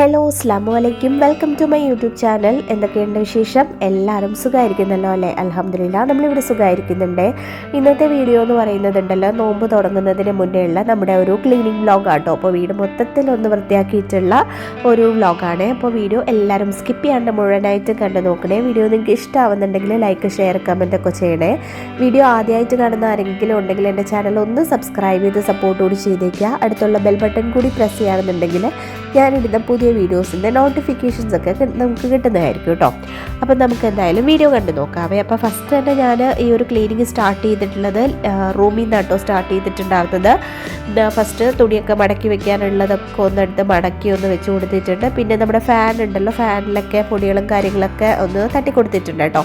Hello അസ്ലാം അലൈക്കും welcome to my YouTube channel. എന്തൊക്കെയുണ്ട് വിശേഷം? എല്ലാവരും സുഖമായിരിക്കുന്നല്ലോ അല്ലേ? അലഹമില്ല നമ്മളിവിടെ സുഖമായിരിക്കുന്നുണ്ട് ഇന്നത്തെ വീഡിയോ എന്ന് പറയുന്നതുണ്ടല്ലോ നോമ്പ് തുടങ്ങുന്നതിന് മുന്നേ ഉള്ള നമ്മുടെ ഒരു ക്ലീനിങ് വ്ലോഗ് ആട്ടോ. അപ്പോൾ വീട് മൊത്തത്തിൽ ഒന്ന് വൃത്തിയാക്കിയിട്ടുള്ള ഒരു വ്ലോഗാണ് അപ്പോൾ വീഡിയോ എല്ലാവരും സ്കിപ്പ് ചെയ്യാണ്ട് മുഴുവനായിട്ട് കണ്ടു നോക്കണേ. വീഡിയോ നിങ്ങൾക്ക് ഇഷ്ടമാവുന്നുണ്ടെങ്കിൽ ലൈക്ക് ഷെയർ കമന്റ് ഒക്കെ ചെയ്യണേ. വീഡിയോ ആദ്യമായിട്ട് കാണുന്ന ആരെങ്കിലും ഉണ്ടെങ്കിൽ എന്റെ ചാനൽ ഒന്ന് സബ്സ്ക്രൈബ് ചെയ്ത് സപ്പോർട്ട് കൂടി ചെയ്തേക്കുക. അടുത്തുള്ള ബെൽ ബട്ടൺ കൂടി പ്രസ് ചെയ്യുകയാണെന്നുണ്ടെങ്കിൽ ഞാനിടുന്ന പുതിയ വീഡിയോസിന്റെ നോട്ടിഫിക്കേഷൻസ് ഒക്കെ നമുക്ക് കിട്ടുന്നതായിരിക്കും കേട്ടോ അപ്പം നമുക്ക് എന്തായാലും വീഡിയോ കണ്ടു നോക്കാമേ അപ്പോൾ ഫസ്റ്റ് തന്നെ ഞാൻ ഈ ഒരു ക്ലീനിങ് സ്റ്റാർട്ട് ചെയ്തിട്ടുള്ളത് റൂമിൽ നിന്ന് കേട്ടോ സ്റ്റാർട്ട് ചെയ്തിട്ടുണ്ടായിരുന്നത് ഫസ്റ്റ് തുണിയൊക്കെ മടക്കി വെക്കാനുള്ളതൊക്കെ ഒന്നെടുത്ത് മടക്കി ഒന്ന് വെച്ച് കൊടുത്തിട്ടുണ്ട്. പിന്നെ നമ്മുടെ ഫാൻ ഉണ്ടല്ലോ ഫാനിലൊക്കെ പൊടികളും കാര്യങ്ങളൊക്കെ ഒന്ന് തട്ടി കൊടുത്തിട്ടുണ്ട് കേട്ടോ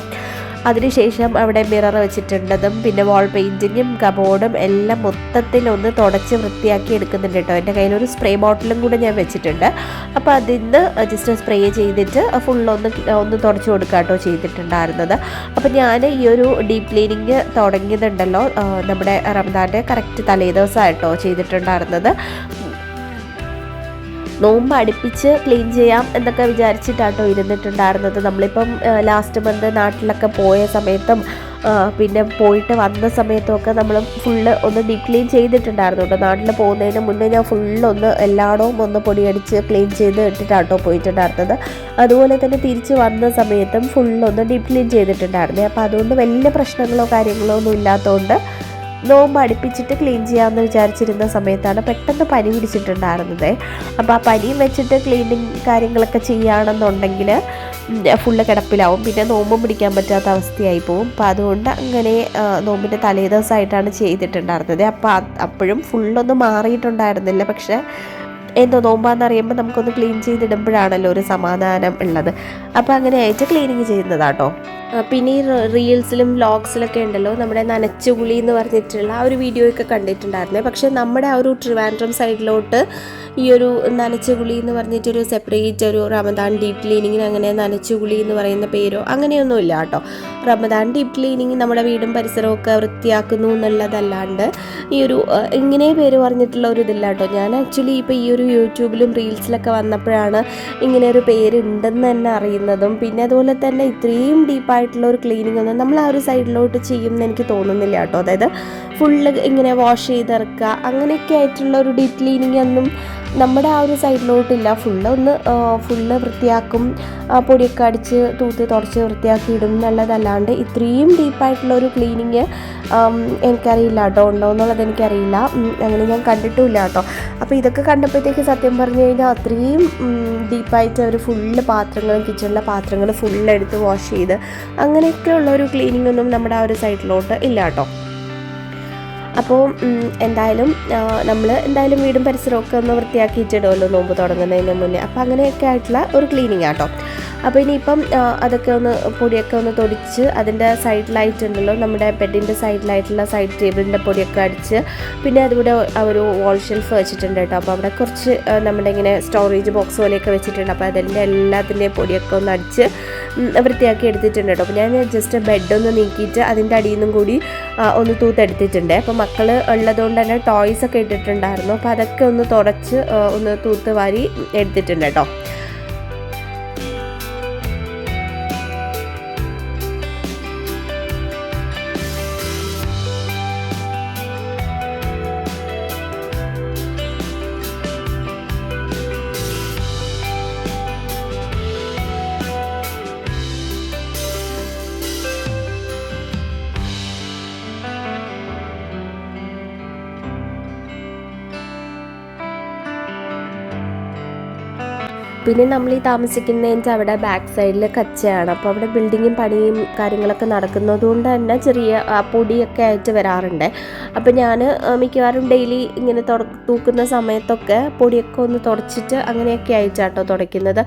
അതിനുശേഷം അവിടെ മിറർ വെച്ചിട്ടുണ്ടതും പിന്നെ വാൾ പെയിന്റിങ്ങും കബോർഡും എല്ലാം മൊത്തത്തിൽ ഒന്ന് തുടച്ച് വൃത്തിയാക്കി എടുക്കുന്നുണ്ട് കേട്ടോ. എന്റെ കയ്യിലൊരു സ്പ്രേ ബോട്ടിലും കൂടെ ഞാൻ വെച്ചിട്ടുണ്ട്. അപ്പോൾ അതിന്ന് ജസ്റ്റ് സ്പ്രേ ചെയ്തിട്ട് ഫുൾ ഒന്ന് തുടച്ച് കൊടുക്കുക കേട്ടോ ചെയ്തിട്ടുണ്ടായിരുന്നത്. അപ്പോൾ ഞാൻ ഈ ഒരു ഡീപ് ക്ലീനിങ് തുടങ്ങിയതുണ്ടല്ലോ നമ്മുടെ റംദാന്റെ കറക്റ്റ് തലേ ദിവസമായിട്ടോ ചെയ്തിട്ടുണ്ടായിരുന്നത്. നോമ്പ് അടുപ്പിച്ച് ക്ലീൻ ചെയ്യാം എന്നൊക്കെ വിചാരിച്ചിട്ടാട്ടോ ഇരുന്നിട്ടുണ്ടായിരുന്നത്. നമ്മളിപ്പം ലാസ്റ്റ് മന്ത് നാട്ടിലൊക്കെ പോയ സമയത്തും പിന്നെ പോയിട്ട് വന്ന സമയത്തുമൊക്കെ നമ്മൾ ഫുള്ള് ഒന്ന് ഡീപ് ക്ലീൻ ചെയ്തിട്ടുണ്ടായിരുന്നു കേട്ടോ. നാട്ടിൽ പോകുന്നതിന് മുന്നേ ഞാൻ ഫുള്ള് ഒന്ന് എല്ലായിടവും ഒന്ന് പൊടിയടിച്ച് ക്ലീൻ ചെയ്ത് ഇട്ടിട്ടാട്ടോ പോയിട്ടുണ്ടായിരുന്നത്. അതുപോലെ തന്നെ തിരിച്ച് വന്ന സമയത്തും ഫുള്ളൊന്ന് ഡീപ് ക്ലീൻ ചെയ്തിട്ടുണ്ടായിരുന്നു. അപ്പോൾ അതുകൊണ്ട് വലിയ പ്രശ്നങ്ങളോ കാര്യങ്ങളോ ഒന്നും ഇല്ലാത്തതുകൊണ്ട് നോമ്പ് അടുപ്പിച്ചിട്ട് ക്ലീൻ ചെയ്യാമെന്ന് വിചാരിച്ചിരുന്ന സമയത്താണ് പെട്ടെന്ന് പനി പിടിച്ചിട്ടുണ്ടായിരുന്നത്. അപ്പോൾ ആ പനിയും വെച്ചിട്ട് ക്ലീനിങ് കാര്യങ്ങളൊക്കെ ചെയ്യുകയാണെന്നുണ്ടെങ്കിൽ ഫുള്ള് കിടപ്പിലാവും. പിന്നെ നോമ്പും പിടിക്കാൻ പറ്റാത്ത അവസ്ഥയായി പോവും. അപ്പോൾ അതുകൊണ്ട് അങ്ങനെ നോമ്പിന്റെ തലേ ദിവസമായിട്ടാണ് ചെയ്തിട്ടുണ്ടായിരുന്നത്. അപ്പോൾ അപ്പോഴും ഫുള്ളൊന്നും മാറിയിട്ടുണ്ടായിരുന്നില്ല. പക്ഷേ എന്തോ നോമ്പാന്ന് അറിയുമ്പോൾ നമുക്കൊന്ന് ക്ലീൻ ചെയ്തിടുമ്പോഴാണല്ലോ ഒരു സമാധാനം ഉള്ളത്. അപ്പോൾ അങ്ങനെ ആയിട്ട് ക്ലീനിങ് ചെയ്യുന്നതാട്ടോ പിന്നെ ഈ റീൽസിലും വ്ളോഗ്സിലൊക്കെ ഉണ്ടല്ലോ നമ്മുടെ നനച്ചുകുളി എന്ന് പറഞ്ഞിട്ടുള്ള ആ ഒരു വീഡിയോ ഒക്കെ കണ്ടിട്ടുണ്ടായിരുന്നേ. പക്ഷേ നമ്മുടെ ആ ഒരു ട്രിവാൻഡ്രം സൈഡിലോട്ട് ഈ ഒരു നനച്ചുകുളി എന്ന് പറഞ്ഞിട്ടൊരു സെപ്പറേറ്റ് ഒരു റമദാൻ ഡീപ് ക്ലീനിങ്ങിന് അങ്ങനെ നനച്ചുകുളി എന്ന് പറയുന്ന പേരോ അങ്ങനെയൊന്നുമില്ല കേട്ടോ. റമദാൻ ഡീപ് ക്ലീനിങ് നമ്മുടെ വീടും പരിസരവും ഒക്കെ വൃത്തിയാക്കുന്നു എന്നുള്ളതല്ലാണ്ട് ഈ ഒരു ഇങ്ങനെ പേര് പറഞ്ഞിട്ടുള്ള ഒരു ഇതില്ല കേട്ടോ. ഞാൻ ആക്ച്വലി ഇപ്പോൾ ഈ ഒരു യൂട്യൂബിലും റീൽസിലൊക്കെ വന്നപ്പോഴാണ് ഇങ്ങനെ ഒരു പേരുണ്ടെന്ന് തന്നെ അറിയുന്നതും. പിന്നെ അതുപോലെ തന്നെ ഇത്രയും ഡീപ്പായിട്ടുള്ള ഒരു ക്ലീനിങ് ഒന്നും നമ്മൾ ആ ഒരു സൈഡിലോട്ട് ചെയ്യുമെന്ന് എനിക്ക് തോന്നുന്നില്ല കേട്ടോ. അതായത് ഫുള്ള് ഇങ്ങനെ വാഷ് ചെയ്തിറക്കുക അങ്ങനെയൊക്കെ ആയിട്ടുള്ള ഒരു ഡീപ് ക്ലീനിങ് ഒന്നും നമ്മുടെ ആ ഒരു സൈഡിലോട്ടില്ല. ഫുള്ള് ഒന്ന് ഫുള്ള് വൃത്തിയാക്കും. പൊടിയൊക്കെ അടിച്ച് തൂത്ത് തുടച്ച് വൃത്തിയാക്കി ഇടും എന്നുള്ളതല്ലാണ്ട് ഇത്രയും ഡീപ്പായിട്ടുള്ള ഒരു ക്ലീനിങ് എനിക്കറിയില്ല കേട്ടോ. ഉണ്ടോ എന്നുള്ളത് എനിക്കറിയില്ല. അങ്ങനെ ഞാൻ കണ്ടിട്ടുമില്ല കേട്ടോ. അപ്പോൾ ഇതൊക്കെ കണ്ടപ്പോഴത്തേക്ക് സത്യം പറഞ്ഞു കഴിഞ്ഞാൽ അത്രയും ഡീപ്പായിട്ട് അവർ ഫുള്ള് പാത്രങ്ങളും കിച്ചണിലെ പാത്രങ്ങൾ ഫുള്ള് എടുത്ത് വാഷ് ചെയ്ത് അങ്ങനെയൊക്കെയുള്ള ഒരു ക്ലീനിങ് ഒന്നും നമ്മുടെ ആ ഒരു സൈഡിലോട്ട് ഇല്ല കേട്ടോ. അപ്പോൾ എന്തായാലും നമ്മൾ എന്തായാലും വീടും പരിസരമൊക്കെ ഒന്ന് വൃത്തിയാക്കിയിട്ടിടുമല്ലോ നോമ്പ് തുടങ്ങുന്നതിന് മുന്നേ. അപ്പോൾ അങ്ങനെയൊക്കെ ആയിട്ടുള്ള ഒരു ക്ലീനിങ് ആട്ടോ അപ്പോൾ ഇനിയിപ്പം അതൊക്കെ ഒന്ന് പൊടിയൊക്കെ ഒന്ന് തൊടിച്ച് അതിന്റെ സൈഡിലായിട്ടുണ്ടല്ലോ നമ്മുടെ ബെഡിന്റെ സൈഡിലായിട്ടുള്ള സൈഡ് ടേബിളിന്റെ പൊടിയൊക്കെ അടിച്ച് പിന്നെ അതുകൂടെ ഒരു വാൾ ഷെൽഫ് വെച്ചിട്ടുണ്ട് കേട്ടോ. അപ്പോൾ അവിടെ കുറച്ച് നമ്മുടെ ഇങ്ങനെ സ്റ്റോറേജ് ബോക്സ് പോലെയൊക്കെ വെച്ചിട്ടുണ്ട്. അപ്പോൾ അതിന്റെ എല്ലാത്തിന്റെയും പൊടിയൊക്കെ ഒന്ന് അടിച്ച് വൃത്തിയാക്കി എടുത്തിട്ടുണ്ട് കേട്ടോ. അപ്പോൾ ഞാൻ ജസ്റ്റ് ബെഡൊന്ന് നീക്കിയിട്ട് അതിന്റെ അടിയിൽ നിന്നും കൂടി ഒന്ന് തൂത്തെടുത്തിട്ടുണ്ട്. അപ്പോൾ മക്കൾ ഉള്ളതുകൊണ്ട് തന്നെ ടോയ്സ് ഒക്കെ ഇട്ടിട്ടുണ്ടായിരുന്നു. അപ്പോൾ അതൊക്കെ ഒന്ന് തുടച്ച് ഒന്ന് തൂത്ത് വാരി എടുത്തിട്ടുണ്ട് കേട്ടോ. പിന്നെ നമ്മൾ ഈ താമസിക്കുന്നതിന്റെ അവിടെ ബാക്ക് സൈഡിൽ കച്ചയാണ്. അപ്പോൾ അവിടെ ബിൽഡിങ്ങും പണിയും കാര്യങ്ങളൊക്കെ നടക്കുന്നത് കൊണ്ട് തന്നെ ചെറിയ പൊടിയൊക്കെ ആയിട്ട് വരാറുണ്ട്. അപ്പോൾ ഞാൻ മിക്കവാറും ഡെയിലി ഇങ്ങനെ തുട തൂക്കുന്ന സമയത്തൊക്കെ പൊടിയൊക്കെ ഒന്ന് തുടച്ചിട്ട് അങ്ങനെയൊക്കെ ആയിട്ടാട്ടോ തുടയ്ക്കുന്നത്.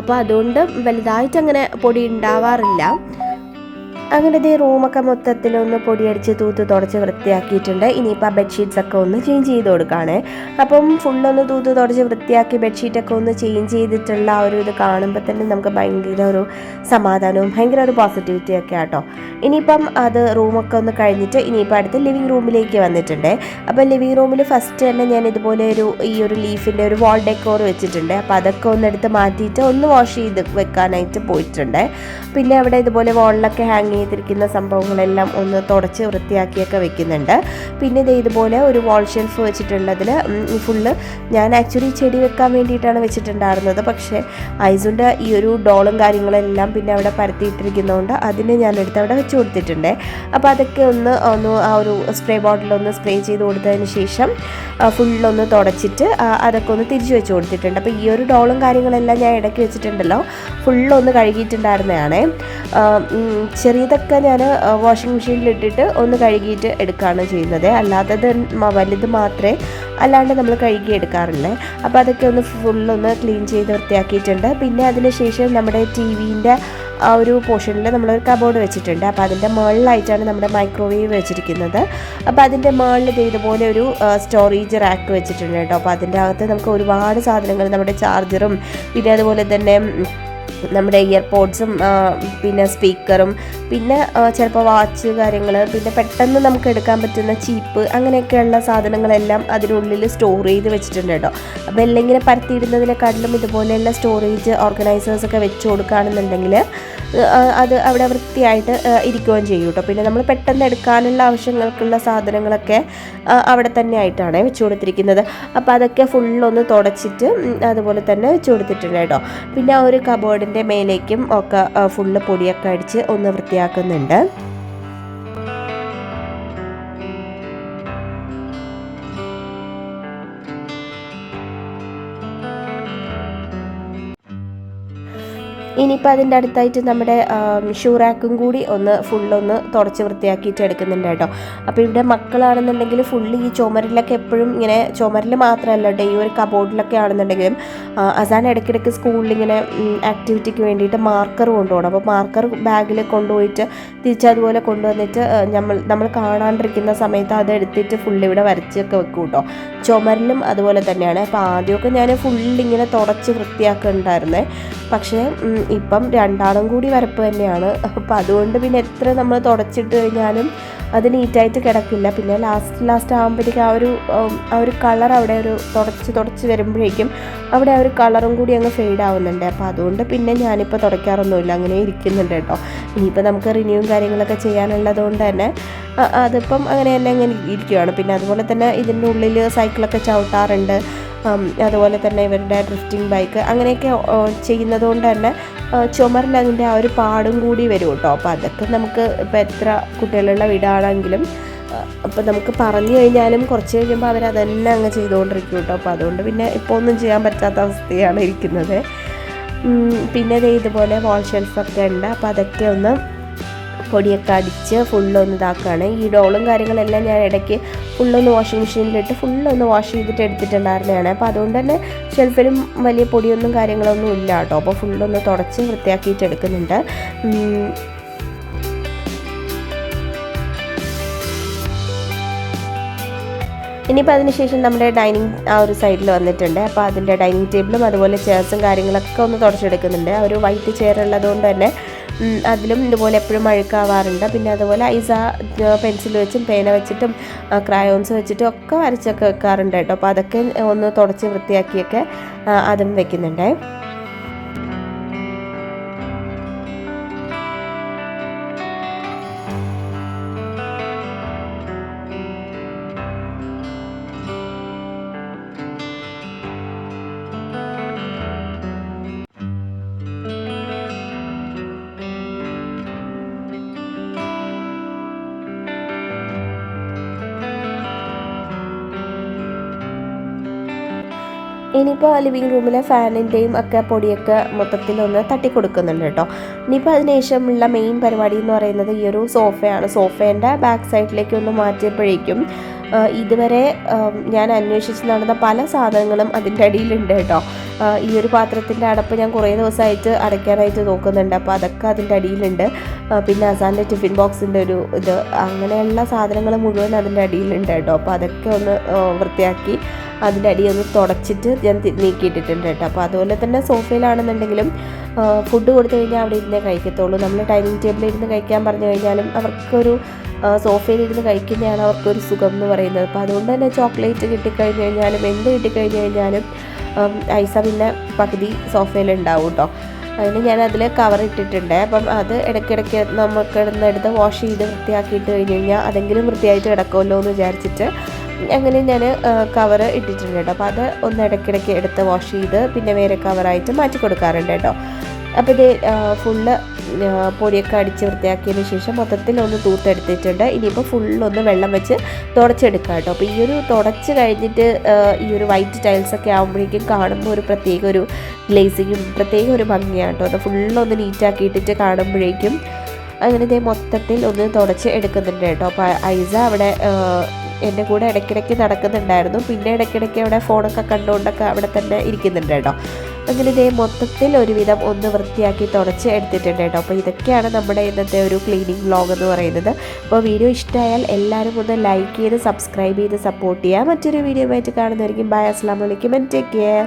അപ്പോൾ അതുകൊണ്ട് വലുതായിട്ട് അങ്ങനെ പൊടി ഉണ്ടാവാറില്ല. അങ്ങനെ ഇതേ റൂമൊക്കെ മൊത്തത്തിൽ ഒന്ന് പൊടിയടിച്ച് തൂത്ത് തുടച്ച് വൃത്തിയാക്കിയിട്ടുണ്ട്. ഇനിയിപ്പോൾ ആ ബെഡ്ഷീറ്റ്സ് ഒക്കെ ഒന്ന് ചേഞ്ച് ചെയ്ത് കൊടുക്കുകയാണേ അപ്പം ഫുള്ളൊന്ന് തൂത്ത് തുടച്ച് വൃത്തിയാക്കി ബെഡ്ഷീറ്റൊക്കെ ഒന്ന് ചേഞ്ച് ചെയ്തിട്ടുള്ള ആ ഒരു ഇത് കാണുമ്പോൾ തന്നെ നമുക്ക് ഭയങ്കര ഒരു സമാധാനവും ഭയങ്കര ഒരു പോസിറ്റിവിറ്റി ഒക്കെ ആട്ടോ. ഇനിയിപ്പം അത് റൂമൊക്കെ ഒന്ന് കഴിഞ്ഞിട്ട് ഇനിയിപ്പോൾ അടുത്ത് ലിവിങ് റൂമിലേക്ക് വന്നിട്ടുണ്ട്. അപ്പോൾ ലിവിങ് റൂമിൽ ഫസ്റ്റ് തന്നെ ഞാൻ ഇതുപോലെ ഒരു ഈ ഒരു ലീഫിന്റെ ഒരു വാൾ ഡെക്കോർ വെച്ചിട്ടുണ്ട്. അപ്പോൾ അതൊക്കെ ഒന്ന് എടുത്ത് മാറ്റിയിട്ട് ഒന്ന് വാഷ് ചെയ്ത് വെക്കാനായിട്ട് പോയിട്ടുണ്ട്. പിന്നെ അവിടെ ഇതുപോലെ വാളിലൊക്കെ ഹാങ് ചെയ്തിരിക്കുന്ന സംഭവങ്ങളെല്ലാം ഒന്ന് തുടച്ച് വൃത്തിയാക്കിയൊക്കെ വെക്കുന്നുണ്ട്. പിന്നെ ഇത് ഇതുപോലെ ഒരു വാൾ ഷെൽഫ് വെച്ചിട്ടുള്ളതിൽ ഫുള്ള് ഞാൻ ആക്ച്വലി ചെടി വെക്കാൻ വേണ്ടിയിട്ടാണ് വെച്ചിട്ടുണ്ടായിരുന്നത്. പക്ഷേ ഐസുന്റെ ഈ ഒരു ഡോളും കാര്യങ്ങളെല്ലാം പിന്നെ അവിടെ പരത്തിയിട്ടിരിക്കുന്നതുകൊണ്ട് അതിനെ ഞാൻ എടുത്ത് അവിടെ വെച്ച് കൊടുത്തിട്ടുണ്ട്. അപ്പോൾ അതൊക്കെ ഒന്ന് ഒന്ന് ആ ഒരു സ്പ്രേ ബോട്ടിലൊന്ന് സ്പ്രേ ചെയ്ത് കൊടുത്തതിന് ശേഷം ഫുള്ളൊന്ന് തുടച്ചിട്ട് അതൊക്കെ ഒന്ന് തിരിച്ചു വെച്ച് കൊടുത്തിട്ടുണ്ട്. അപ്പോൾ ഈ ഒരു ഡോളും കാര്യങ്ങളെല്ലാം ഞാൻ ഇടയ്ക്ക് വെച്ചിട്ടുണ്ടല്ലോ. ഫുള്ളൊന്ന് കഴുകിയിട്ടുണ്ടായിരുന്നതാണ്. ആ, ചെറിയതൊക്കെ ഞാൻ വാഷിംഗ് മെഷീനിൽ ഇട്ടിട്ട് ഒന്ന് കഴുകിയിട്ട് എടുക്കുകയാണ് ചെയ്യുന്നത്. അല്ലാത്തത് വലുത് മാത്രമേ അല്ലാണ്ട് നമ്മൾ കഴുകി എടുക്കാറില്ല. അപ്പോൾ അതൊക്കെ ഒന്ന് ഫുള്ളൊന്ന് ക്ലീൻ ചെയ്ത് വൃത്തിയാക്കിയിട്ടുണ്ട്. പിന്നെ അതിന് ശേഷം നമ്മുടെ ടി വിന്റെ ആ ഒരു പോർഷനിൽ നമ്മളൊരു കബോർഡ് വെച്ചിട്ടുണ്ട്. അപ്പോൾ അതിന്റെ മുകളിലായിട്ടാണ് നമ്മുടെ മൈക്രോവേവ് വെച്ചിരിക്കുന്നത്. അപ്പോൾ അതിന്റെ മുകളിൽ ഇതുപോലെ ഒരു സ്റ്റോറേജ് റാക്ക് വെച്ചിട്ടുണ്ട് കേട്ടോ. അപ്പോൾ അതിന്റെ അകത്ത് നമുക്ക് ഒരുപാട് സാധനങ്ങൾ നമ്മുടെ ചാർജറും പിന്നെ അതുപോലെ തന്നെ നമ്മുടെ ഇയർപോഡ്സും പിന്നെ സ്പീക്കറും പിന്നെ ചിലപ്പോൾ വാച്ച് കാര്യങ്ങൾ പിന്നെ പെട്ടെന്ന് നമുക്ക് എടുക്കാൻ പറ്റുന്ന ചീപ്പ് അങ്ങനെയൊക്കെയുള്ള സാധനങ്ങളെല്ലാം അതിനുള്ളിൽ സ്റ്റോർ ചെയ്ത് വെച്ചിട്ടുണ്ട് കേട്ടോ. അപ്പോൾ എല്ലാം ഇങ്ങനെ പരത്തിയിടുന്നതിനെക്കാട്ടിലും ഇതുപോലെയുള്ള സ്റ്റോറേജ് ഓർഗനൈസേഴ്സൊക്കെ വെച്ച് കൊടുക്കുകയാണെന്നുണ്ടെങ്കിൽ അത് അവിടെ വൃത്തിയായിട്ട് ഇരിക്കുകയും ചെയ്യും കേട്ടോ. പിന്നെ നമ്മൾ പെട്ടെന്ന് എടുക്കാനുള്ള ആവശ്യങ്ങൾക്കുള്ള സാധനങ്ങളൊക്കെ അവിടെ തന്നെ ആയിട്ടാണ് വെച്ച് കൊടുത്തിരിക്കുന്നത്. അപ്പോൾ അതൊക്കെ ഫുള്ളൊന്ന് തുടച്ചിട്ട് അതുപോലെ തന്നെ വെച്ച് കൊടുത്തിട്ടുണ്ട് കേട്ടോ. പിന്നെ ആ ഒരു കബോർഡിന്റെ മേലേക്കും ഒക്കെ ഫുള്ള് പൊടിയൊക്കെ അടിച്ച് ഒന്ന് വൃത്തിയാക്കുന്നുണ്ട് ഇനിയിപ്പോൾ അതിന്റെ അടുത്തായിട്ട് നമ്മുടെ ഷൂ റാക്കും കൂടി ഒന്ന് ഫുള്ളൊന്ന് തുടച്ച് വൃത്തിയാക്കിയിട്ട് എടുക്കുന്നുണ്ട് കേട്ടോ. അപ്പോൾ ഇവിടെ മക്കളാണെന്നുണ്ടെങ്കിൽ ഫുള്ള് ഈ ചുമരിലൊക്കെ എപ്പോഴും ഇങ്ങനെ ചുമരിൽ മാത്രമല്ല കേട്ടോ ഈ ഒരു കബോർഡിലൊക്കെ ആണെന്നുണ്ടെങ്കിലും അസാൻ ഇടയ്ക്കിടയ്ക്ക് സ്കൂളിൽ ഇങ്ങനെ ആക്ടിവിറ്റിക്ക് വേണ്ടിയിട്ട് മാർക്കർ കൊണ്ടുപോകണം. അപ്പോൾ മാർക്കർ ബാഗിൽ കൊണ്ടുപോയിട്ട് തിരിച്ചതുപോലെ കൊണ്ടുവന്നിട്ട് നമ്മൾ നമ്മൾ കാണാണ്ടിരിക്കുന്ന സമയത്ത് അത് എടുത്തിട്ട് ഫുള്ള് ഇവിടെ വരച്ചൊക്കെ വെക്കും കേട്ടോ. ചുമരിലും അതുപോലെ തന്നെയാണ്. അപ്പോൾ ആദ്യമൊക്കെ ഞാൻ ഫുള്ള് ഇങ്ങനെ തുടച്ച് വൃത്തിയാക്കുന്നുണ്ടായിരുന്നേ പക്ഷേ ഇപ്പം രണ്ടാളും കൂടി വരപ്പ് തന്നെയാണ്. അപ്പം അതുകൊണ്ട് പിന്നെ എത്ര നമ്മൾ തുടച്ചിട്ട് കഴിഞ്ഞാലും അത് നീറ്റായിട്ട് കിടക്കില്ല. പിന്നെ ലാസ്റ്റ് ലാസ്റ്റ് ആകുമ്പോഴത്തേക്ക് ആ ഒരു ആ ഒരു കളർ അവിടെ ഒരു തുടച്ച് തുടച്ച് വരുമ്പോഴേക്കും അവിടെ ആ ഒരു കളറും കൂടി അങ്ങ് ഫെയ്ഡ് ആവുന്നുണ്ട്. അപ്പോൾ അതുകൊണ്ട് പിന്നെ ഞാനിപ്പോൾ തുടയ്ക്കാറൊന്നുമില്ല. അങ്ങനെ ഇരിക്കുന്നുണ്ട് കേട്ടോ. ഇനിയിപ്പോൾ നമുക്ക് റിന്യൂവും കാര്യങ്ങളൊക്കെ ചെയ്യാനുള്ളത് കൊണ്ട് തന്നെ അതിപ്പം അങ്ങനെ തന്നെ അങ്ങനെ ഇരിക്കുകയാണ് പിന്നെ അതുപോലെ തന്നെ ഇതിന്റെ ഉള്ളിൽ സൈക്കിളൊക്കെ ചവിട്ടാറുണ്ട്. അതുപോലെ തന്നെ ഇവരുടെ ഡ്രിഫ്റ്റിംഗ് ബൈക്ക് അങ്ങനെയൊക്കെ ചെയ്യുന്നത് കൊണ്ട് തന്നെ ചുമരിൽ ആ ഒരു പാടും കൂടി വരും കേട്ടോ. അപ്പോൾ അതൊക്കെ നമുക്ക് ഇപ്പോൾ എത്ര കുട്ടികളുള്ള വീടാണെങ്കിലും അപ്പോൾ നമുക്ക് പറഞ്ഞു കഴിഞ്ഞാലും കുറച്ച് കഴിയുമ്പോൾ അവർ അങ്ങ് ചെയ്തുകൊണ്ടിരിക്കും കേട്ടോ. അപ്പോൾ അതുകൊണ്ട് പിന്നെ ഇപ്പോൾ ഒന്നും ചെയ്യാൻ പറ്റാത്ത അവസ്ഥയാണ് ഇരിക്കുന്നത്. പിന്നെ ദേ ഇതുപോലെ വാൾ ഷെൽഫൊക്കെ ഉണ്ട്. അപ്പോൾ അതൊക്കെ ഒന്ന് പൊടിയൊക്കെ അടിച്ച് ഫുള്ളൊന്ന് ഇതാക്കുകയാണ് ഈ ഡോളും കാര്യങ്ങളെല്ലാം ഞാൻ ഇടയ്ക്ക് ഫുള്ളൊന്ന് വാഷിംഗ് മെഷീനിലിട്ട് ഫുള്ളൊന്ന് വാഷ് ചെയ്തിട്ട് എടുത്തിട്ടുണ്ടായിരുന്നതാണ്. അപ്പോൾ അതുകൊണ്ട് തന്നെ ഷെൽഫിലും വലിയ പൊടിയൊന്നും കാര്യങ്ങളൊന്നും ഇല്ല കേട്ടോ. അപ്പോൾ ഫുള്ളൊന്ന് തുടച്ച് വൃത്തിയാക്കിയിട്ട് എടുക്കുന്നുണ്ട്. ഇനിയിപ്പോൾ അതിനുശേഷം നമ്മുടെ ഡൈനിങ് ആ ഒരു സൈഡിൽ വന്നിട്ടുണ്ട്. അപ്പോൾ അതിന്റെ ഡൈനിങ് ടേബിളും അതുപോലെ ചെയർസും കാര്യങ്ങളൊക്കെ ഒന്ന് തുടച്ചെടുക്കുന്നുണ്ട്. ഒരു വൈറ്റ് ചെയർ ഉള്ളതുകൊണ്ട് തന്നെ അതിലും ഇതുപോലെ എപ്പോഴും അഴുക്കാവാറുണ്ട്. പിന്നെ അതുപോലെ ഐസ പെൻസിൽ വെച്ചും പേന വെച്ചിട്ടും ക്രയോൺസ് വെച്ചിട്ടും ഒക്കെ വരച്ചൊക്കെ വെക്കാറുണ്ട് കേട്ടോ. അപ്പോൾ അതൊക്കെ ഒന്ന് തുടച്ച് വൃത്തിയാക്കിയൊക്കെ അതും വെക്കുന്നുണ്ടേ. ഇനിയിപ്പോൾ ലിവിങ് റൂമിലെ ഫാനിന്റെയും ഒക്കെ പൊടിയൊക്കെ മൊത്തത്തിലൊന്ന് തട്ടിക്കൊടുക്കുന്നുണ്ട് കേട്ടോ. ഇനിയിപ്പോൾ അതിനുശേഷമുള്ള മെയിൻ പരിപാടി എന്ന് പറയുന്നത് ഈ ഒരു സോഫയാണ്. സോഫേന്റെ ബാക്ക് സൈഡിലേക്ക് ഒന്ന് മാറ്റിയപ്പോഴേക്കും ഇതുവരെ ഞാൻ അന്വേഷിച്ച് നടന്ന പല സാധനങ്ങളും അതിന്റെ അടിയിലുണ്ട് കേട്ടോ. ഈ ഒരു പാത്രത്തിന്റെ അടപ്പ് ഞാൻ കുറേ ദിവസമായിട്ട് അടയ്ക്കാനായിട്ട് നോക്കുന്നുണ്ട്. അപ്പോൾ അതൊക്കെ അതിന്റെ അടിയിലുണ്ട്. പിന്നെ അസാന്റെ ടിഫിൻ ബോക്സിന്റെ ഒരു ഇത്. അങ്ങനെയുള്ള സാധനങ്ങൾ മുഴുവൻ അതിന്റെ അടിയിലുണ്ട് കേട്ടോ. അപ്പോൾ അതൊക്കെ ഒന്ന് വൃത്തിയാക്കി അതിന്റെ അടി ഒന്ന് തുടച്ചിട്ട് ഞാൻ നീക്കിയിട്ടിട്ടുണ്ട് കേട്ടോ. അപ്പോൾ അതുപോലെ തന്നെ സോഫയിലാണെന്നുണ്ടെങ്കിലും ഫുഡ് കൊടുത്തു കഴിഞ്ഞാൽ അവിടെ ഇരുന്നേ കഴിക്കത്തുള്ളൂ. നമ്മൾ ഡൈനിങ് ടേബിളിൽ ഇരുന്ന് കഴിക്കാൻ പറഞ്ഞു കഴിഞ്ഞാലും അവർക്കൊരു സോഫയിലിരുന്ന് കഴിക്കുന്നതാണ് അവർക്കൊരു സുഖം എന്ന് പറയുന്നത്. അപ്പോൾ അതുകൊണ്ട് തന്നെ ചോക്ലേറ്റ് കിട്ടിക്കഴിഞ്ഞ് കഴിഞ്ഞാലും എന്ത് കിട്ടിക്കഴിഞ്ഞ് കഴിഞ്ഞാലും ഐസ പിന്നെ പകുതി സോഫയിലുണ്ടാവും കേട്ടോ. അതിന് ഞാൻ അതിൽ കവർ ഇട്ടിട്ടുണ്ട്. അപ്പം അത് ഇടയ്ക്കിടയ്ക്ക് നമുക്ക് എടുത്ത് വാഷ് ചെയ്ത് വൃത്തിയാക്കിയിട്ട് കഴിഞ്ഞ് കഴിഞ്ഞാൽ അതെങ്കിലും വൃത്തിയായിട്ട് കിടക്കുമല്ലോ എന്ന് വിചാരിച്ചിട്ട് അങ്ങനെ ഞാൻ കവർ ഇട്ടിട്ടുണ്ട് കേട്ടോ. അപ്പോൾ അത് ഒന്ന് ഇടയ്ക്കിടയ്ക്ക് എടുത്ത് വാഷ് ചെയ്ത് പിന്നെ വേറെ കവറായിട്ട് മാറ്റി കൊടുക്കാറുണ്ട് കേട്ടോ. അപ്പോൾ ഇത് ഫുള്ള് പൊടിയൊക്കെ അടിച്ച് വൃത്തിയാക്കിയതിന് ശേഷം മൊത്തത്തിൽ ഒന്ന് തൂത്തെടുത്തിട്ടുണ്ട്. ഇനിയിപ്പോൾ ഫുള്ളൊന്ന് വെള്ളം വെച്ച് തുടച്ചെടുക്കുക കേട്ടോ. അപ്പോൾ ഈ ഒരു തുടച്ച് കഴിഞ്ഞിട്ട് ഈ ഒരു വൈറ്റ് ടൈൽസൊക്കെ ആകുമ്പോഴേക്കും കാണുമ്പോൾ ഒരു പ്രത്യേക ഒരു ഗ്ലേസിങ്ങും പ്രത്യേക ഒരു ഭംഗിയാണ് കേട്ടോ. അത് ഫുള്ളൊന്ന് നീറ്റാക്കിയിട്ടിട്ട് കാണുമ്പോഴേക്കും അങ്ങനെ ഇതേ മൊത്തത്തിൽ ഒന്ന് തുടച്ച് എടുക്കുന്നുണ്ട് കേട്ടോ. അപ്പോൾ ഐസ അവിടെ എന്റെ കൂടെ ഇടയ്ക്കിടയ്ക്ക് നടക്കുന്നുണ്ടായിരുന്നു. പിന്നെ ഇടയ്ക്കിടയ്ക്ക് അവിടെ ഫോണൊക്കെ കണ്ടുകൊണ്ടൊക്കെ അവിടെ തന്നെ ഇരിക്കുന്നുണ്ട് കേട്ടോ. അങ്ങനെ ഇതേ മൊത്തത്തിൽ ഒരുവിധം ഒന്ന് വൃത്തിയാക്കി തുടച്ച് എടുത്തിട്ടുണ്ട് കേട്ടോ. അപ്പോൾ ഇതൊക്കെയാണ് നമ്മുടെ ഇന്നത്തെ ഒരു ക്ലീനിങ് വ്ലോഗ് എന്ന് പറയുന്നത്. അപ്പോൾ വീഡിയോ ഇഷ്ടമായാൽ എല്ലാവരും ഒന്ന് ലൈക്ക് ചെയ്ത് സബ്സ്ക്രൈബ് ചെയ്ത് സപ്പോർട്ട് ചെയ്യുക. മറ്റൊരു വീഡിയോ ആയിട്ട് കാണുന്നതായിരിക്കും ബൈ അസ്ലാം വലൈക്കും ആൻഡ് ടേക്ക് കെയർ